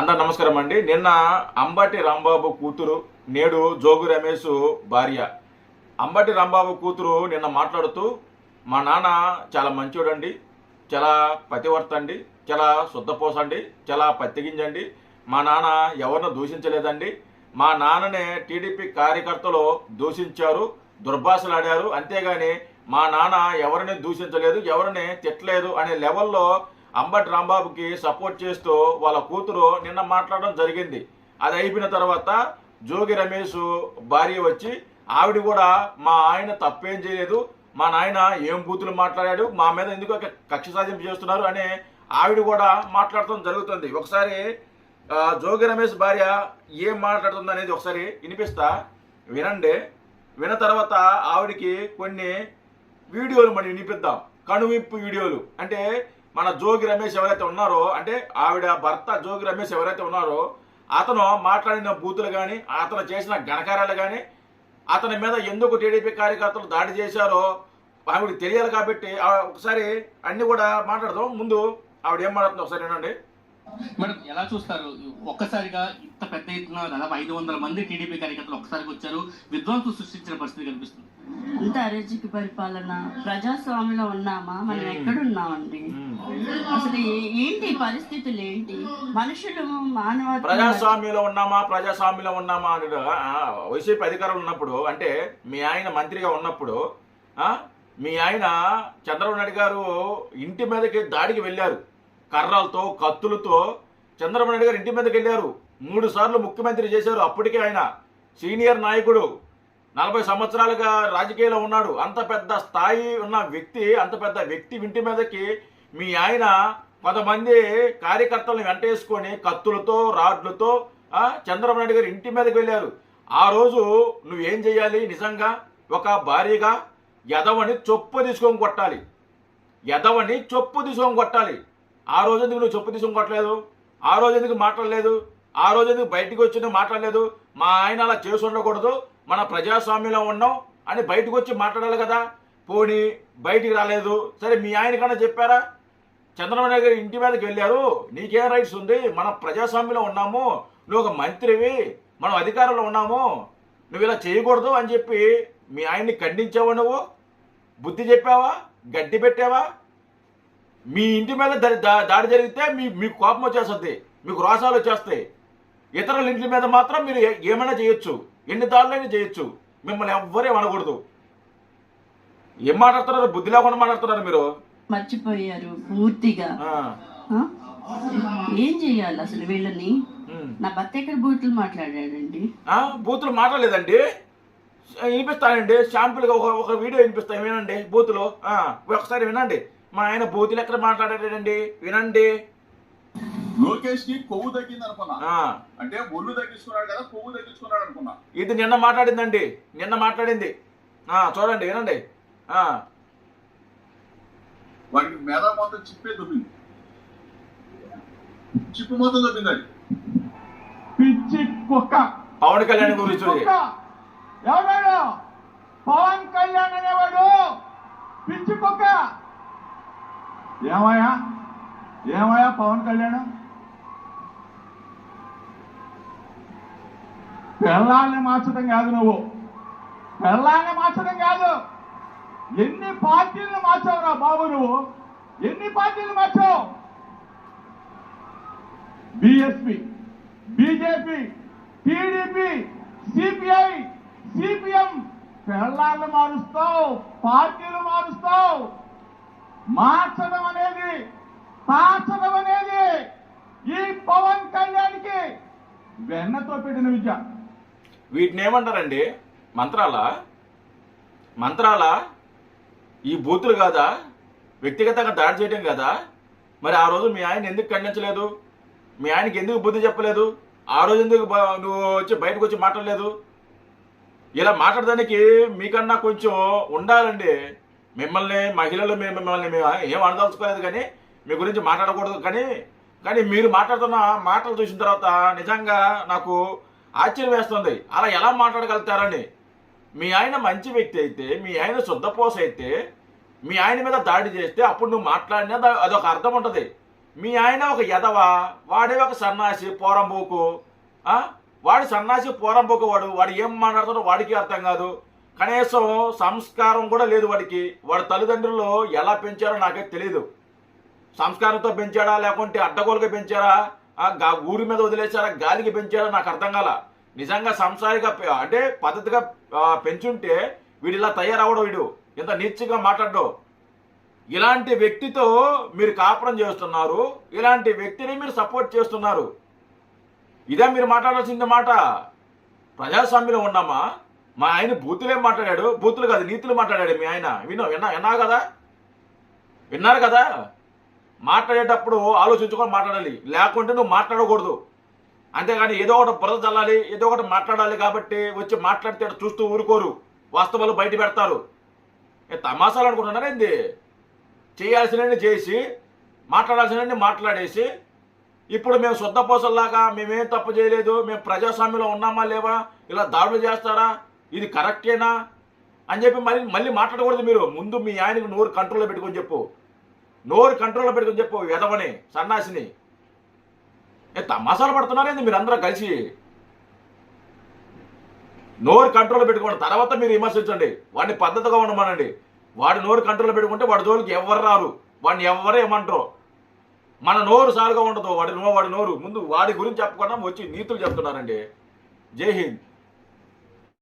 అందరు నమస్కారం అండి. నిన్న అంబటి రాంబాబు కూతురు నేడు జోగు రమేష్ భార్య. అంబటి రాంబాబు కూతురు నిన్న మాట్లాడుతూ మా నాన్న చాలా మంచోడండి చాలా పతివర్త అండి చాలా శుద్ధపోసండి చాలా పత్తిగింజండి. మా నాన్న ఎవరిని దూషించలేదండి. మా నాన్ననే టీడీపీ కార్యకర్తలు దూషించారు దుర్భాషలాడారు. అంతేగాని మా నాన్న ఎవరిని దూషించలేదు ఎవరిని తిట్టలేదు అనే లెవెల్లో అంబటి రాంబాబుకి సపోర్ట్ చేస్తూ వాళ్ళ కూతురు నిన్న మాట్లాడడం జరిగింది. అది అయిపోయిన తర్వాత జోగి రమేష్ భార్య వచ్చి ఆవిడ కూడా మా ఆయన తప్పేం చేయలేదు. మా నాయన ఏం బూతులు మాట్లాడాడు? మా మీద ఎందుకు ఒక కక్ష సాధింపు చేస్తున్నారు? అని ఆవిడ కూడా మాట్లాడటం జరుగుతుంది. ఒకసారి జోగి రమేష్ భార్య ఏం మాట్లాడుతుంది అనేది ఒకసారి వినిపిస్తా? వినండి. విన్న తర్వాత ఆవిడకి కొన్ని వీడియోలు మనం వినిపిద్దాం. కనువింపు వీడియోలు. అంటే మన జోగి రమేష్ ఎవరైతే ఉన్నారో అంటే ఆవిడ భర్త జోగి రమేష్ ఎవరైతే ఉన్నారో అతను మాట్లాడిన బూతులు కానీ అతను చేసిన ఘనకార్యాలు కానీ అతని మీద ఎందుకు టీడీపీ కార్యకర్తలు దాడి చేశారో ఆవిడకి తెలియాలి కాబట్టి ఆ ఒకసారి అన్ని కూడా మాట్లాడదాం. ముందు ఆవిడ ఏం మాట్లాడుతుందో ఒకసారి వినండి. మేడం ఎలా చూస్తారు? ఒక్కసారిగా ఇంత పెద్ద ఎత్తున దాదాపు ఐదు వందల మంది టీడీపీ కార్యకర్తలు ఒక్కసారికి వచ్చారు. విద్వాంసులు సృష్టించిన పరిస్థితి కనిపిస్తుంది. అంత అరజిక పరిపాలన ప్రజాస్వామ్యంలో ఉన్నామా? మనం ఎక్కడున్నామండి? అసలు ఏంటి పరిస్థితులు ఏంటి? మనుషులు మానవ ప్రజాస్వామ్యంలో ఉన్నామా? ప్రజాస్వామ్యంలో ఉన్నామా అని వైసీపీ అధికారులు ఉన్నప్పుడు అంటే మీ ఆయన మంత్రిగా ఉన్నప్పుడు మీ ఆయన చంద్రబాబు నాయుడు గారు ఇంటి మీదకి దాడికి వెళ్ళారు. కర్రలతో కత్తులతో చంద్రబాబు నాయుడు గారు ఇంటి మీదకి వెళ్ళారు. మూడు సార్లు ముఖ్యమంత్రి చేశారు. అప్పటికే ఆయన సీనియర్ నాయకుడు. నలభై సంవత్సరాలుగా రాజకీయాల్లో ఉన్నాడు. అంత పెద్ద స్థాయి ఉన్న వ్యక్తి అంత పెద్ద వ్యక్తి ఇంటి మీదకి మీ ఆయన కొంతమంది కార్యకర్తలను వెంటేసుకొని కత్తులతో రాడ్లతో చంద్రబాబు నాయుడు గారు ఇంటి మీదకి వెళ్ళారు. ఆ రోజు నువ్వేం చేయాలి నిజంగా? ఒక భార్యగా ఎదవని చొప్పు తీసుకొని కొట్టాలి. ఎదవని చొప్పు తీసుకొని కొట్టాలి. ఆ రోజు ఎందుకు నువ్వు చొప్పు తీసుకొని కొట్టలేదు? ఆ రోజు ఎందుకు మాట్లాడలేదు? ఆ రోజు ఎందుకు బయటికి వచ్చి మాట్లాడలేదు? మా ఆయన అలా చేసి ఉండకూడదు. మన ప్రజాస్వామ్యంలో ఉన్నాం అని బయటకు వచ్చి మాట్లాడాలి కదా. పోనీ బయటికి రాలేదు. సరే మీ ఆయన కన్నా చెప్పారా? చంద్రబాబు నాయుడు గారి ఇంటి మీదకి వెళ్ళారు. నీకేం రైట్స్ ఉంది? మన ప్రజాస్వామ్యంలో ఉన్నాము. నువ్వు ఒక మంత్రివి. మనం అధికారంలో ఉన్నాము. నువ్వు ఇలా చేయకూడదు అని చెప్పి మీ ఆయన్ని ఖండించావా నువ్వు? బుద్ధి చెప్పావా? గడ్డి పెట్టావా? మీ ఇంటి మీద దా- దాడి జరిగితే మీ మీకు కోపం వచ్చేస్తుంది. మీకు రోసాలు వచ్చేస్తాయి. ఇతరుల ఇంటి మీద మాత్రం మీరు ఏమైనా చేయొచ్చు. ఎన్ని దాడులైనా చేయొచ్చు. మిమ్మల్ని ఎవ్వరే అనకూడదు ఏం మాట్లాడుతున్నారు? బుద్ధి లేకుండా మాట్లాడుతున్నారు మీరు. మర్చిపోయారు పూర్తిగా? ఏం చెయ్యాలి అసలు వీళ్ళని. నా భర్త ఎక్కడ బూతులు మాట్లాడాడండి? ఆ, బూతులు మాట్లాడలేదండి. వినిపిస్తానండి శాంపుల్గా ఒక ఒక వీడియో వినిపిస్తాను వినండి. బూతులు. ఆ, ఒకసారి వినండి. మా ఆయన బూతులు ఎక్కడ మాట్లాడాడండి? వినండి. లోకేష్కి కొవ్వు తగ్గింది అనుకున్నా. ఆ, అంటే ఒళ్ళు తగ్గించుకున్నాడు కదా కొవ్వు తగ్గించుకున్నాడు అనుకున్నా. ఇది నిన్న మాట్లాడిందండి. నిన్న మాట్లాడింది. ఆ, చూడండి వినండి. ఆ, వాడికి మేధా మొత్తం చిప్పే దొబ్బింది. చిప్పు మొత్తం దొబ్బింది అది పిచ్చి కుక్క. పవన్ కళ్యాణ్ గురించి ఎవడాడు? పవన్ కళ్యాణ్ అనేవాడు పిచ్చి కుక్క. ఏమయ్యా? ఏమయ్యా పవన్ కళ్యాణ్? పిల్లల్ని మార్చడం కాదు నువ్వు. పిల్లల్ని మార్చడం కాదు. ఎన్ని పార్టీలను మార్చావురా బాబు నువ్వు ఎన్ని పార్టీలు మార్చావు? BSP BJP TDP CPI CPM పెళ్ళాళ్ళు మారుస్తావు పార్టీలు మారుస్తావు. మార్చడం అనేది మార్చడం అనేది ఈ పవన్ కళ్యాణ్కి వెన్నతో పెట్టిన విద్య. వీటిని ఏమంటారండి? మంత్రాల? మంత్రాల? ఈ బూతులు కాదా? వ్యక్తిగతంగా దాడి చేయడం కదా? మరి ఆ రోజు మీ ఆయన ఎందుకు ఖండించలేదు? మీ ఆయనకి ఎందుకు బుద్ధి చెప్పలేదు? ఆ రోజు ఎందుకు నువ్వు వచ్చి బయటకు వచ్చి మాట్లాడలేదు? ఇలా మాట్లాడడానికి మీకన్నా కొంచెం ఉండాలండి. మిమ్మల్ని మహిళలు మేము మిమ్మల్ని మేము ఏం అనదలుచుకోలేదు కానీ మీ గురించి మాట్లాడకూడదు కానీ కానీ మీరు మాట్లాడుతున్న మాటలు చూసిన తర్వాత నిజంగా నాకు ఆశ్చర్యం వేస్తుంది. అలా ఎలా మాట్లాడగలుగుతారని మీ ఆయన మంచి వ్యక్తి అయితే మీ ఆయన శుద్ధపోస అయితే మీ ఆయన మీద దాడి చేస్తే అప్పుడు నువ్వు మాట్లాడినా అదొక అర్థం ఉంటుంది. మీ ఆయన ఒక ఎదవ వాడే ఒక సన్నాసి పోరంబోకు వాడు వాడి సన్నాసి పోరంబోకు వాడు వాడు ఏం మాట్లాడుతాడో వాడికి అర్థం కాదు. కనీసం సంస్కారం కూడా లేదు వాడికి. వాడి తల్లిదండ్రులు ఎలా పెంచారో నాకే తెలియదు సంస్కారంతో పెంచాడా లేకుంటే అడ్డగోలుగా పెంచారా? ఊరి మీద వదిలేశారా గాలికి పెంచారా? నాకు అర్థం కాల. నిజంగా సంసారిగా అంటే పద్ధతిగా పెంచుంటే వీడు ఇలా తయారవడం వీడు. ఇంత నీచగా మాట్లాడడం ఇలాంటి వ్యక్తితో మీరు కాపురం చేస్తున్నారు ఇలాంటి వ్యక్తిని మీరు సపోర్ట్ చేస్తున్నారు. ఇదే మీరు మాట్లాడాల్సింది మాట. ప్రజాస్వామ్యంలో ఉన్నామా? మా ఆయన బూతులేం మాట్లాడాడు? బూతులు కాదు నీతులు మాట్లాడాడు మీ ఆయన. విను విన్నా విన్నా కదా? విన్నారు కదా? మాట్లాడేటప్పుడు ఆలోచించుకొని మాట్లాడాలి. లేకుంటే నువ్వు మాట్లాడకూడదు. అంతేగాని ఏదో ఒకటి బురద చల్లాలి ఏదో ఒకటి మాట్లాడాలి కాబట్టి వచ్చి మాట్లాడితే చూస్తూ ఊరుకోరు. వాస్తవాలు బయట పెడతారు. ఏ తమాసాలు అనుకుంటున్నారా ఏంది? చేయాల్సినవి చేసి మాట్లాడాల్సినవి మాట్లాడేసి ఇప్పుడు మేము శుద్ధ పోసల్లాగా మేమేం తప్పు చేయలేదు మేము ప్రజాస్వామ్యంలో ఉన్నామా లేవా? ఇలా దాడులు చేస్తారా? ఇది కరెక్టేనా? అని చెప్పి మళ్ళీ మళ్ళీ మాట్లాడకూడదు మీరు. ముందు మీ ఆయనకు నోరు కంట్రోల్లో పెట్టుకొని చెప్పు. నోరు కంట్రోల్లో పెట్టుకొని చెప్పు వెదవని సన్నాసిని. తమాషాలు తమాసాలు పడుతున్నారేంది మీరు అందరూ కలిసి? నోరు కంట్రోల్ పెట్టుకోండి. తర్వాత మీరు విమర్శించండి. వాడిని పద్ధతిగా ఉండమనండి. వాడి నోరు కంట్రోల్ పెట్టుకుంటే వాడి జోలికి ఎవరు రారు. వాడిని ఎవరు ఏమంటారు? మన నోరు సారుగా ఉండదు. వాడి నో వాడి నోరు. ముందు వాడి గురించి చెప్పకుండా వచ్చి నీతులు చెప్తున్నారండి. జై హింద్.